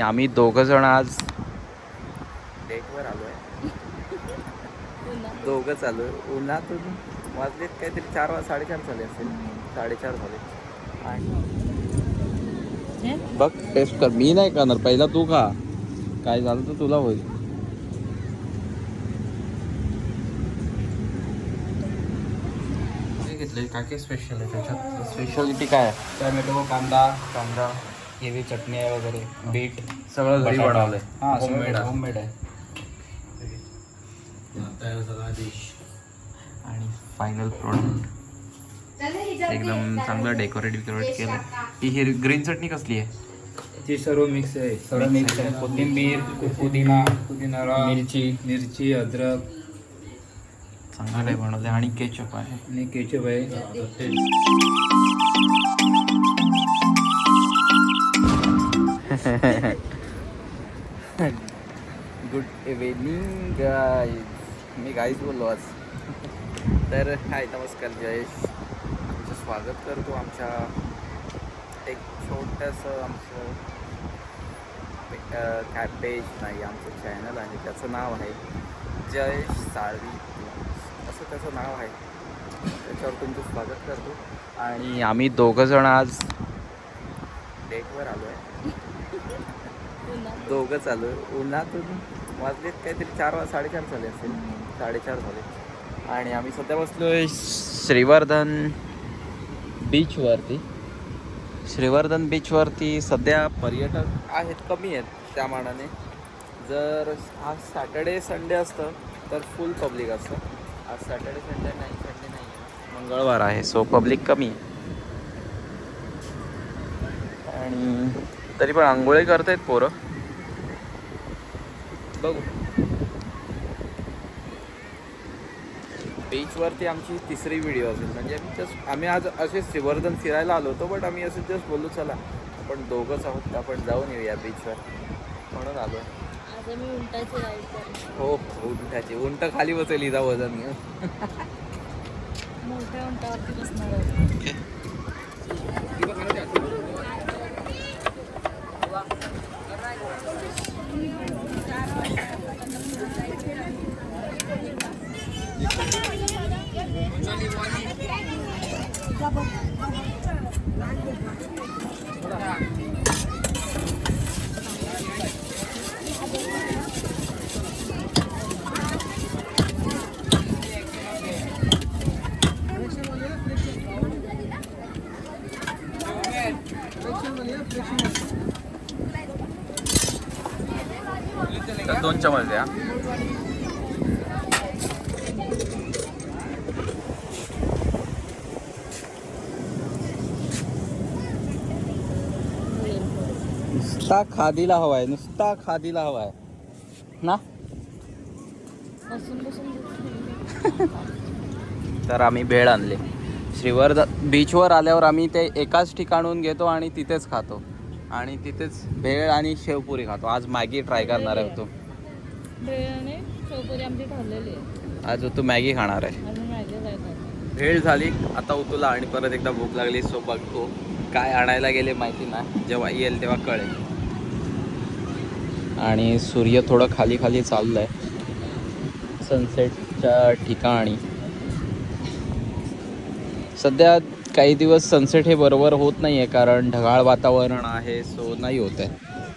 आम्ही दोघ जण आज डेटवर आलो आहे दोघं चालू आहे. उन्हातून वाजलेत काहीतरी चार वाज साडेचार झाले असेल. साडेचार झाले. आणि बघ टेस्ट कर. मी नाही करणार. पहिला तू खा. काय झालं तर तुला होईल. घेतले काय काय स्पेशल आहे त्याच्यात? स्पेशालिटी काय? आहे टोमॅटो कांदा कांदा. हिरवी चटणी आहे वगैरे बीट सगळं घरी बटाटा. बनवलंय. हा Homemade आहे. होममेड आहे. आणि फायनल प्रोडक्ट एकदम चांगलं डेकोरेट बिकोरेट केलं. ही हिर ग्रीन चटणी कसली आहे? ती सर्व मिक्स आहे. सर्व मिक्स आहे. कोथिंबीर पुदिना पुदिना मिरची. मिरची अद्रक. चांगलं आहे बनवलं आणि केचप आहे. आणि केचप आहे. गुड इव्हिनिंग गाईज मी गाईज बोललो आज. तर हाय नमस्कार जयेश. आमचं स्वागत करतो आमच्या एक छोटंसं आमचं काय पेज नाही आमचं चॅनल आहे. त्याचं नाव आहे जयेश साळवी. असं त्याचं नाव आहे. त्याच्यावर तुमचं स्वागत करतो. आणि आम्ही दोघं जण आज डेटवर आलो आहे दोघं चालू आहे. उन्हातून वाजलेत काहीतरी चार वा साडेचार झाले असेल. साडेचार झाले. आणि आम्ही सध्या बसलोय श्रीवर्धन बीचवरती श्रीवर्धन बीचवरती सध्या पर्यटक आहेत कमी आहेत त्या मानाने. जर आज सॅटर्डे संडे असतं तर फुल पब्लिक असतं. आज सॅटर्डे संडे नाही संडे नाही. मंगळवार आहे सो पब्लिक कमी आहे. आणि तरी पण आंघोळी करतायत पोरं. बघू. बीचवरती आमची तिसरी व्हिडिओ असेल. म्हणजे आम्ही जस्ट आम्ही आज असे श्रीवर्धन फिरायला आलो होतो बट आम्ही असं जस्ट बोलू चला आपण दोघंच आहोत आपण जाऊन येऊया बीचवर म्हणून आलो हो उंटाची. उंट खाली बसेल इजा वजन. घेऊन दोन चमच द्या नुसता खादीला हवाय नुसता खादीला हवाय. ना. तर आम्ही भेळ आणले. श्रीवर्धन बीचवर आल्यावर आम्ही ते एकाच ठिकाणून घेतो आणि तिथेच खातो. आणि तिथेच भेळ आणि शेवपुरी खातो. आज मॅगी ट्राय करणार आहे तो. आज तू मॅगी खाणार आहे. भेळ झाली. आता उतुला आणि परत एकदा भूक लागली. सो बघतो काय आणायला गेले माहिती नाही. जेव्हा येईल तेव्हा कळेल. आणि सूर्य थोडं खाली खाली चाललं आहे सनसेटच्या ठिकाणी. सध्या काही दिवस सनसेट हे बरोबर होत नाही आहे कारण ढगाळ वातावरण आहे सो नाही होत आहे.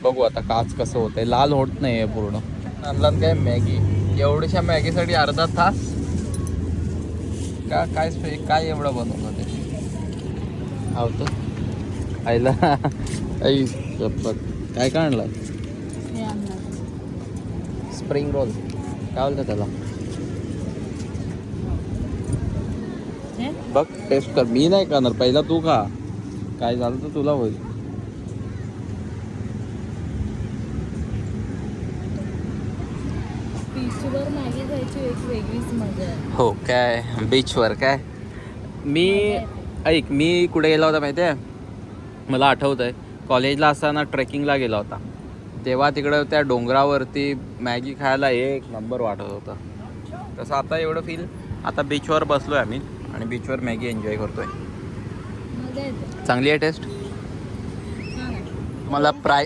बघू आता काच कसं होतं आहे. लाल होत नाही आहे पूर्ण. आणलात काय? मॅगी एवढ्याशा मॅगीसाठी अर्धा तास? का काय काय एवढं बनवलं ते? आवतो. आईला आई काय काय आणलं स्प्रिंग रोल काय बोलतं त्याला? बघ टेस्ट कर. मी नाही करणार. पहिला तू खा. काय झालं तर तुला होईल. हो काय? बीचवर काय? मी ऐक मी कुठे गेला होता माहिती आहे मला आठवत आहे कॉलेजला असताना ट्रेकिंगला गेला होता. तेव्हा तिकडं त्या डोंगरावरती मॅगी खायला एक नंबर वाटत होता. तसं आता एवढं फील आता बीचवर बसलो आहे आम्ही आणि बीचवर मॅगी एन्जॉय करतोय. चांगली आहे टेस्ट तुम्हाला प्राय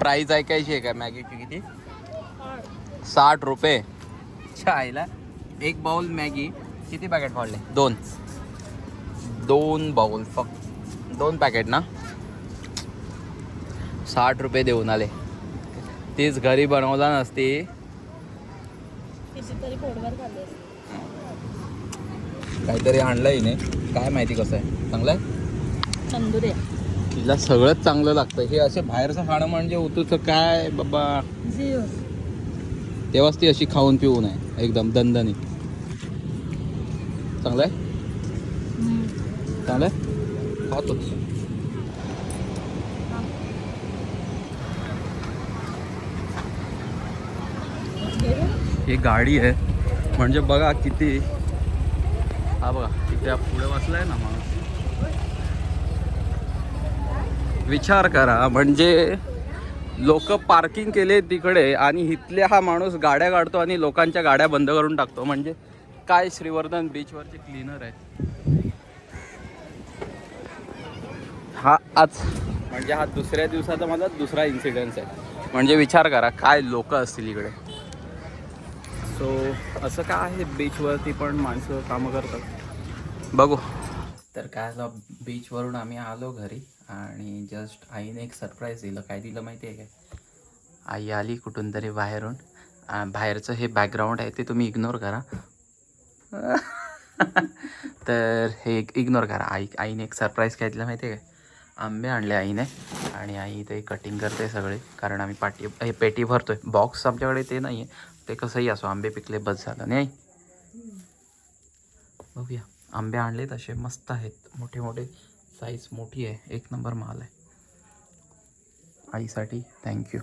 प्राईज ऐकायची आहे का मॅगीची किती. साठ. रुपये. आईला एक बाउल मॅगी किती पॅकेट पडले? दोन. दोन बाउल फक्त. दोन पॅकेट ना? साठ रुपये देऊन आले. तीच घरी बनवला नसती. काहीतरी आणलंय नाही काय माहिती कसं आहे? चांगलं आहे. तंदुरी तिला सगळंच चांगलं लागतं. हे असे बाहेरचं खाणं म्हणजे होतंच काय बाबा? तेव्हाच ती अशी खाऊन पिऊ नये एकदम दणदणी. चांगलं आहे चांगलं आहे खातोच. ही गाडी आहे. म्हणजे बघा किती हा बघा तिथे पुढे आहे ना माणूस. विचार करा म्हणजे लोक पार्किंग केले तिकडे आणि इथले हा माणूस गाड्या काढतो आणि लोकांच्या गाड्या बंद करून टाकतो. म्हणजे काय श्रीवर्धन बीचवरचे क्लीनर आहे हा आज म्हणजे हा दुसऱ्या दिवसाचा माझा दुसरा इन्सिडन्स आहे. म्हणजे विचार करा काय लोक असतील इकडे? सो असं काय आहे बीचवरती पण माणसं कामं करतात? बघू. तर काय झालं बीचवरून आम्ही आलो घरी आणि जस्ट आईने एक सरप्राईज दिलं. काय दिलं माहिती आहे काय आई आली कुठून तरी बाहेरून. बाहेरचं हे बॅकग्राऊंड आहे ते तुम्ही इग्नोर करा. तर हे इग्नोर करा. आई आईने एक सरप्राईज काय दिलं माहिती आहे काय आंबे आणले आईने आणि आई ते कटिंग करते सगळे कारण आम्ही पाटी हे पेटी भरतोय. बॉक्स आमच्याकडे ते नाही आहे ते कसंही असो आंबे पिकले बस झालं. नाही? बघूया. आंबे आणले तसे मस्त आहेत. मोठे मोठे साईज मोठी आहे. एक नंबर माल आहे. आईसाठी थँक्यू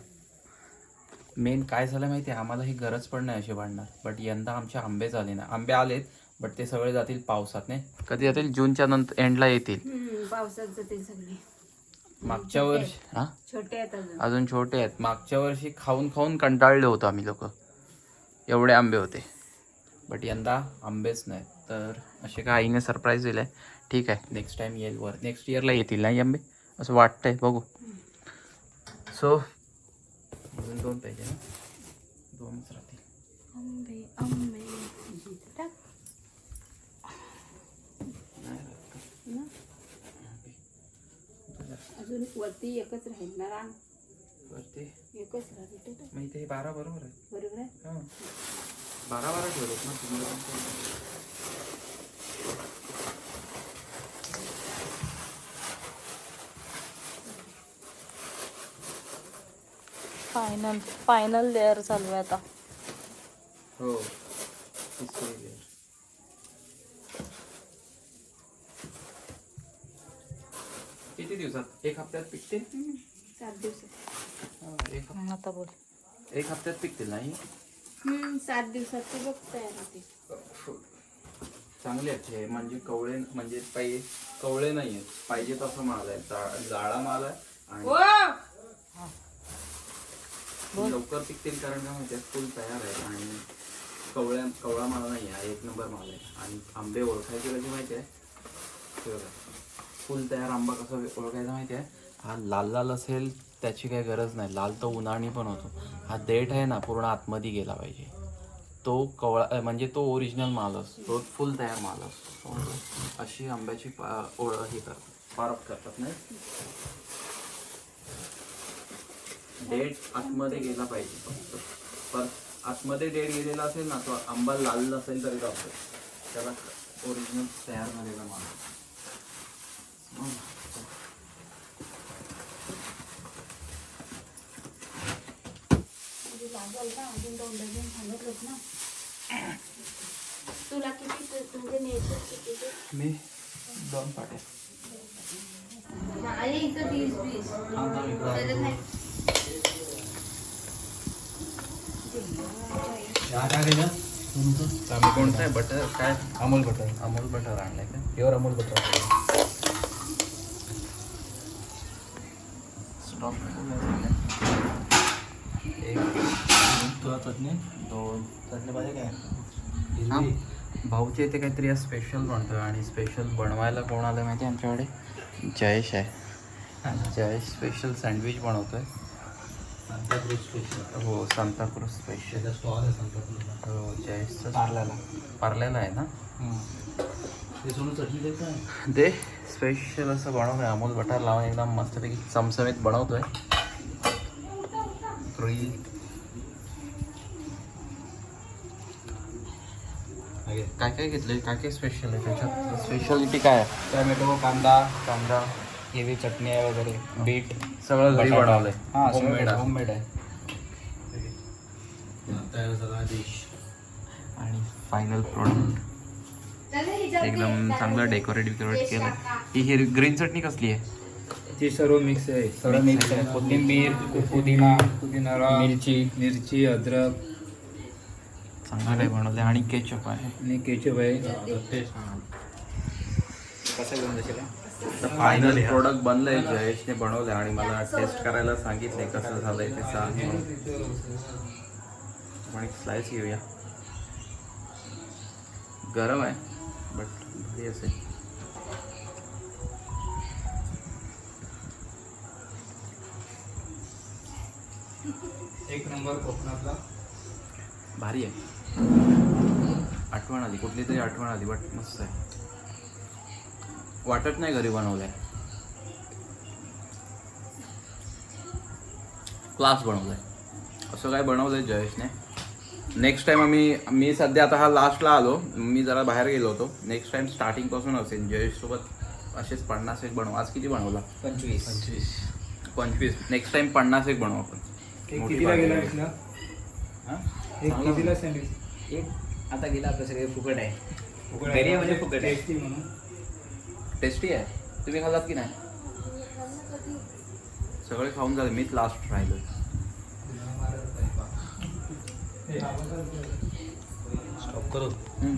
मेन काय झालं माहिती आहे आम्हाला ही गरज पण नाही अशी वाढणार बट यंदा आमचे आंबे झाले ना. आंबे आलेत बट ते सगळे जातील पावसात नाही? कधी जातील? जूनच्या नंतर एंडला येतील. पावसात जातील सगळे. मागच्या वर्षी हां? छोटे आहेत अजून छोटे आहेत. मागच्या वर्षी खाऊन खाऊन कंटाळले होतो आम्ही लोक. एवढे आंबे होते. बट यंदा आंबेच नाहीत. तर असे काय आईने सरप्राईज दिलं आहे ठीक आहे. नेक्स्ट टाईम येईल वर नेक्स्ट इयरला येतील नाही आंबे? असं वाटतंय. बघू. सो अजून दोन पाहिजे ना? दोनच राहतील. आंबे आंबे. नाही का? अजून वरती एकच राहील ना एकच राहील ते टाक. मग इथे हे बारा बरोबर आहे बरोबर आहे? हां. बारा बारा ठेवलेत ना तुम्ही. फायनल फायनल लेअर चालू आहे आता. हो. तिसरी. किती दिवसात? एक हप्त्यात हम्म, सात दिवसात. आता बोल. एक हप्त्यात पिकतील नाही हम्म, सात दिवसात ते बघ तयार होते चांगले आहेत हे म्हणजे कवळे म्हणजे पाहिजे कवळे नाही आहेत पाहिजे तसं माल आहे जा- जाळा माल आहे आणि लवकर पिकतील कारण काय माहिती फुल तयार आहे आणि कवळ्या कवळा माल नाही आहे एक नंबर माल आहे. आणि आंबे ओळखायचे कसे माहिती आहे? हे बघा. फुल तयार आंबा कसा ओळखायचा माहिती आहे? हा लाल लाल असेल त्याची काही गरज नाही. लाल तो उन्हाळणी पण होतो. हा देठ आहे ना पूर्ण आतमध्ये गेला पाहिजे. तो कवळा म्हणजे तो ओरिजिनल माल असतो. तो फुल तयार माल असतो. अशी आंब्याची पा- ओळख हे करतात. पारप करतात नाही? डेट आतमध्ये गेला पाहिजे फक्त. पण आतमध्ये डेट गेलेला असेल ना तो आंबा लाल नसेल तरी जातो त्याला ओरिजिनल तयार झालेला माल हं. लागल ना अजून दोन डझन ना तुला किती ते- म्हणजे न्यायचं किती? मी दोन इथं वीस कोणतं आहे? बटर काय? अमोल बटर. अमूल बटर आणलंय का? Pure Amol butter. स्टॉक एक तुला चटणी दोन चटणी पाहिजे काय. भाऊच्या इथे काहीतरी आज स्पेशल बनतोय आणि स्पेशल बनवायला कोण आलं माहिती आहे आमच्याकडे? जयेश आहे. जय स्पेशल सँडविच बनवतोय. सांताक्रूज स्पेशल हो सांताक्रूज स्पेशल स्टॉल आहे हो जयचं पार्ल्याला. पार्ल्याला आहे ना? चटणी आहे ते स्पेशल असं बनवतोय अमोल बटर लावून एकदम मस्तपैकी चमचमीत बनवतोय. काय काय घेतलंय? काय काय स्पेशल आहे त्याच्यात? स्पेशालिटी काय आहे? टोमॅटो कांदा कांदा हिरवी चटणी आहे वगैरे बीट सगळं घरी. बनवलंय. हा Homemade आहे. होममेड आहे. सगळा डिश आणि फायनल प्रोडक्ट एकदम चांगलं डेकोरेट बिकोरेट केलं ही हिरवी ग्रीन चटणी कसली आहे? ती सर्व मिक्स आहे. सर्व मिक्स आहे. कोथिंबीर पुदिना पुदिना मिरची मिरची अद्रक चांगलं काय बनवलंय आणि केचप आहे. आणि केचप आहे. कसं घेऊन जाशील फायनल प्रोडक्ट बनलंय जयेशने बनवलंय आणि मला टेस्ट करायला सांगितलंय कसं झालंय ते सांग. आपण एक स्लाइस घेऊया. गरम आहे बट भारी असेल. एक नंबर कोकणातला. भारी आहे. आठवण आली कुठली तरी आठवण आली बट मस्त आहे. वाटत नाही घरी बनवलंय. क्लास बनवलाय. असं काय बनवलंय जयेशने. नेक्स्ट टाइम आम्ही मी सध्या आता हा लास्टला आलो. मी जरा बाहेर गेलो होतो. नेक्स्ट टाइम स्टार्टिंगपासून असेल. जयेशसोबत असेच पन्नास एक बनवू. आज किती बनवला? पंचवीस. पंचवीस. पंचवीस. नेक्स्ट टाइम पन्नास एक बनवू आपण. कितीला गेला आहे. हा? एक चांगला कितीला सँडविच. एक आता गेला आपलं सगळे फुकट आहे. घरी आहे म्हणजे फुकट आहे. टेस्टी म्हणून. टेस्टी आहे. तुम्ही खाल्लात की नाही? सगळे खाऊन झाले. मीच लास्ट राहिलो. स्टॉप करू हम्म.